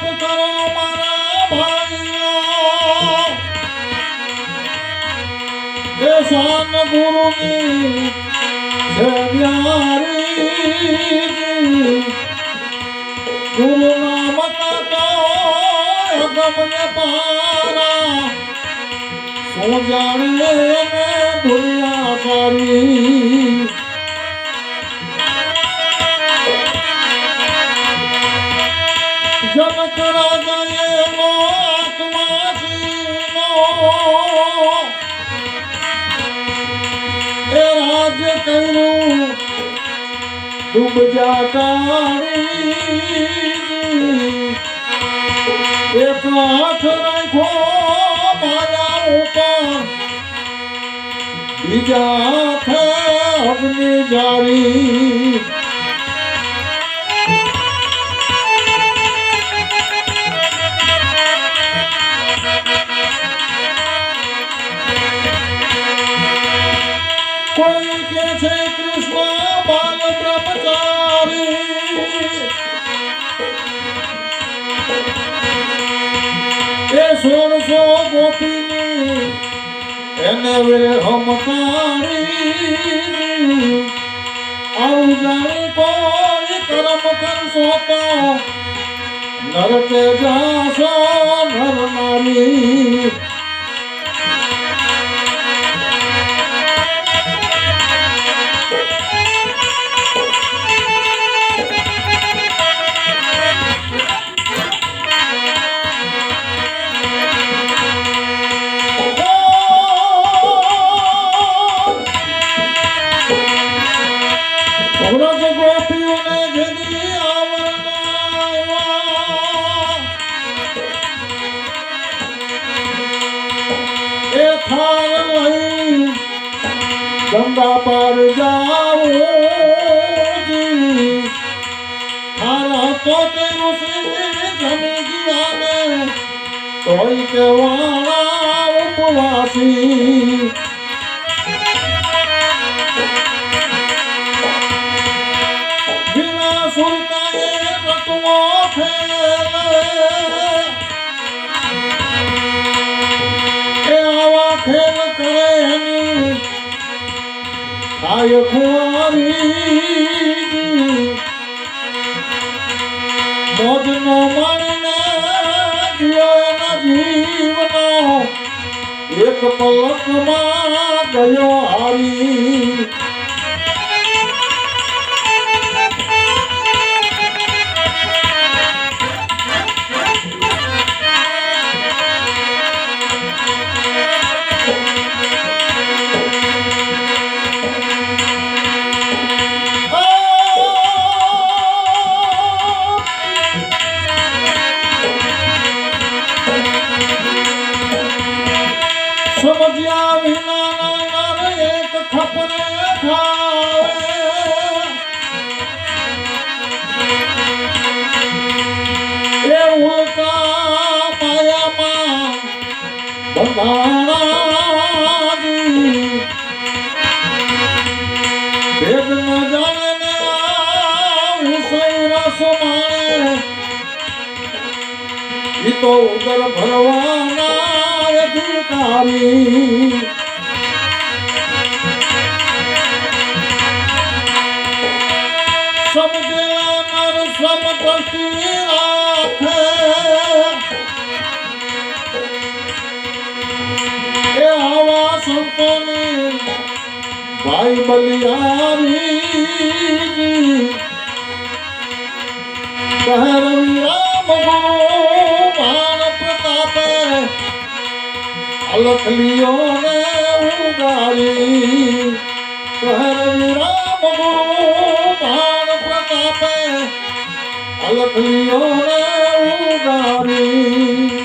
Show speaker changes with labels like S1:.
S1: મત કરો મારા ભાઈઓ એ શાન ગુરુની છે ગુરુ નામ સારી કર્યું ડૂબજા કાળી એક હાથ રાખ્યો મારા ઉપર બીજા હાથે અગ્નિ જારી કોઈ કે છે કૃષ્ણ બાલ બ્રહ્મચારી. એ સોળસો ગોપીની એને વીરે હમતારી આવું જાણી કોઈ કરશો તો નરકે જાશો. ગંગા પર જાઉં થાર હતો તે ઋષિ જમી ગયા ને તોય કેવાળા ઉપવાસી. વિના થાય કુંવારી મોજનો મણને જીઓ એના જીવનો એક પલકમાં ગયો હારી. તો ઉદર ભરવાના અધિકારી ભાઈ બલિયારી કહે રવિ રામ ગુરુ પ્રતાપે ને ઉગારી કહે રવિ રામ પ્રતાપે અલખ લિયો ને ઉગારી